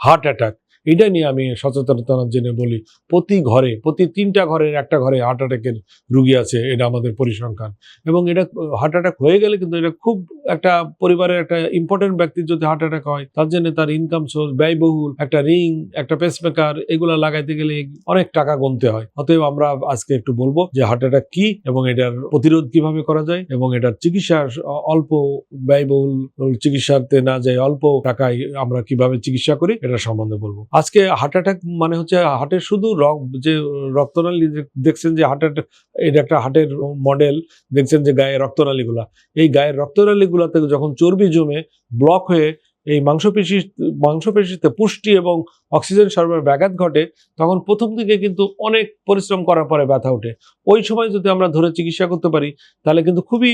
Heart attack এটা নিয়ে আমি সচেতনতা জেনে বলি, প্রতি ঘরে, প্রতি তিনটা ঘরের একটা ঘরে হার্ট অ্যাটাকের রুগী আছে, এটা আমাদের পরিসংখ্যান। এবং এটা হার্ট অ্যাটাক হয়ে গেলে কিন্তু এটা খুব একটা পরিবারের একটা ইম্পর্টেন্ট ব্যক্তির যদি হার্ট অ্যাটাক হয়, তার জন্য তার ইনকাম সোর্স ব্যয়বহুল, একটা রিং একটা পেসমেকার এগুলো লাগাইতে গেলে অনেক টাকা গুনতে হয়। অতএব আমরা আজকে একটু বলব যে হার্ট অ্যাটাক কি এবং এটার প্রতিরোধ কীভাবে করা যায় এবং এটার চিকিৎসা অল্প ব্যয়বহুল চিকিৎসাতে না যায় অল্প টাকায় আমরা কীভাবে চিকিৎসা করি, এটা সম্বন্ধে বলব। আজকে হার্ট অ্যাটাক মানে হচ্ছে হার্টের শুধু যে রক্তনালী দেখছেন যে হার্ট অ্যাটাক এটা একটা হার্টের মডেল দেখছেন যে গায়ে রক্তনালীগুলা। এই গায়ের রক্তনালীগুলাতে যখন চর্বি জমে ব্লক হয়ে এই মাংসপেশি, মাংসপেশিতে পুষ্টি এবং অক্সিজেন সরবরাহ ব্যাঘাত ঘটে, তখন প্রথম দিকে কিন্তু অনেক পরিশ্রম করার পরে ব্যথা ওঠে। ওই সময় যদি আমরা ধরে চিকিৎসা করতে পারি, তাহলে কিন্তু খুবই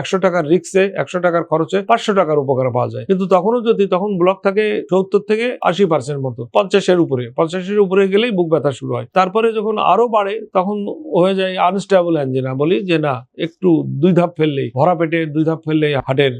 একশো টাকার রিক্সে একশো টাকার খরচে পাঁচশো টাকার উপকার পাওয়া যায়। কিন্তু তখনও যদি, তখন ব্লক থাকে সত্তর থেকে আশি পার্সেন্ট মতো, পঞ্চাশের উপরে। পঞ্চাশের উপরে গেলেই বুক ব্যথা শুরু হয়। তারপরে যখন আরও বাড়ে, তখন হয়ে যায় আনস্টেবল অ্যাঞ্জিনা বলি যে, না, একটু দুই ধাপ ফেললেই, ভরা পেটে দুই ধাপ ফেললেই হার্টের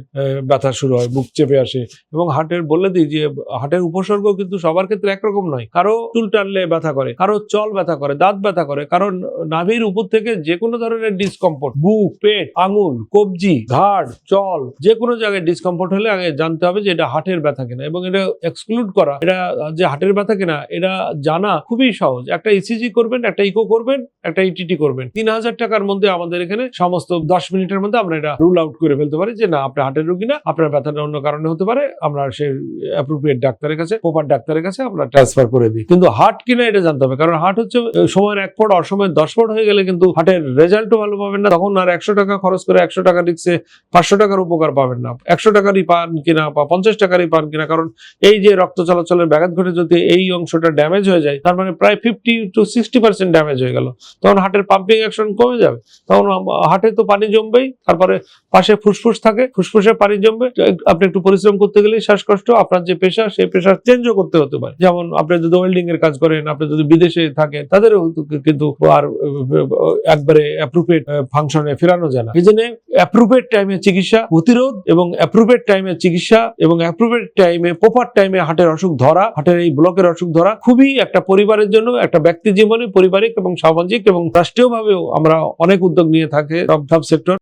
ব্যথা শুরু হয়, বুক চেপে আসে। এবং হার্টের বলে দিই যে, হার্টের উপসর্গ কিন্তু সবার ক্ষেত্রে একরকম নয়। কারও চুল টানলে ব্যথা করে, কারও চল ব্যথা করে, দাঁত ব্যথা করে কারণ নাভির উপর থেকে যে কোনো ধরনের ডিসকমফোর্ট বুক, পেট, আঙুল কবজি ঘাড়, চল যে কোনো জায়গায় ডিসকমফোর্ট হলে আগে জানতে হবে যে এটা হার্টের ব্যথা কিনা এবং এটা এক্সক্লুড করা। এটা যে হার্টের ব্যথা কিনা, এটা জানা খুবই সহজ। একটা ইসিজি করবেন, একটা ইকো করবেন, একটা ইটিটি করবেন। তিন হাজার টাকার মধ্যে আমাদের এখানে সমস্ত দশ মিনিটের মধ্যে আমরা এটা রুল আউট করে ফেলতে পারি যে, না আপনার হার্টের রোগী না, আপনার ব্যথাটা অন্য কারণে হতে পারে, আমরা সেই অ্যাপ্রোপ্রিয়েট ডাক্তারের কাছে প্রপার ডাক্তারের কাছে আমরা ট্রান্সফার করে দিই। কিন্তু হার্ট কিনা এটা জানতে হবে, কারণ হার্ট হচ্ছে সময়ের এক পট, অসময়ের দশ পট হয়ে গেলে কিন্তু হার্টের রেজাল্টও ভালো পাবেন না, তখন আর একশো টাকা খরচ করে একশো টাকা রিক্সে পাঁচশো টাকার উপকার পাবেন না। একশো টাকারই পান কিনা বা পঞ্চাশ টাকারই পান কিনা, কারণ এই যে রক্ত চলাচলের ব্যাঘাত ঘটে যদি এই অংশটা ড্যামেজ হয়ে যায়, তার মানে প্রায় fifty to sixty percent damage হয়ে গেল। তখন হার্টের পাম্পিং অ্যাকশন কমে যাবে। তখন হার্টে তো পানি জমবেই, তারপরে পাশে ফুসফুস থাকে, ফুসফুসে পানি জমবে। আপনি একটু পরিশ্রম করতে গেলে শ্বাসকষ্ট, আপনার যে পেশা সেই পেশা চেঞ্জও করতে হতে পারে। যেমন আপনি যদি ওয়েল্ডিং এর কাজ করেন, আপনি যদি বিদেশে থাকেন, তাদেরও কিন্তু আর একবারে অ্যাপ্রোপ্রিয়েট ফাংশনে ফেরানো যায় না। এই জন্য অ্যাপ্রোপ্রিয়েট টাইমে চিকিৎসা, প্রতিরোধ এবং অ্যাপ্রুভেড টাইমে চিকিৎসা এবং অ্যাপ্রুভেড টাইমে প্রপার টাইমে হাটের অসুখ ধরা, হাটের এই ব্লকের অসুখ ধরা খুবই একটা পরিবারের জন্য, একটা ব্যক্তি জীবনে পারিবারিক এবং সামাজিক এবং রাষ্ট্রীয়ভাবেও আমরা অনেক উদ্যোগ নিয়ে থাকে সেক্টর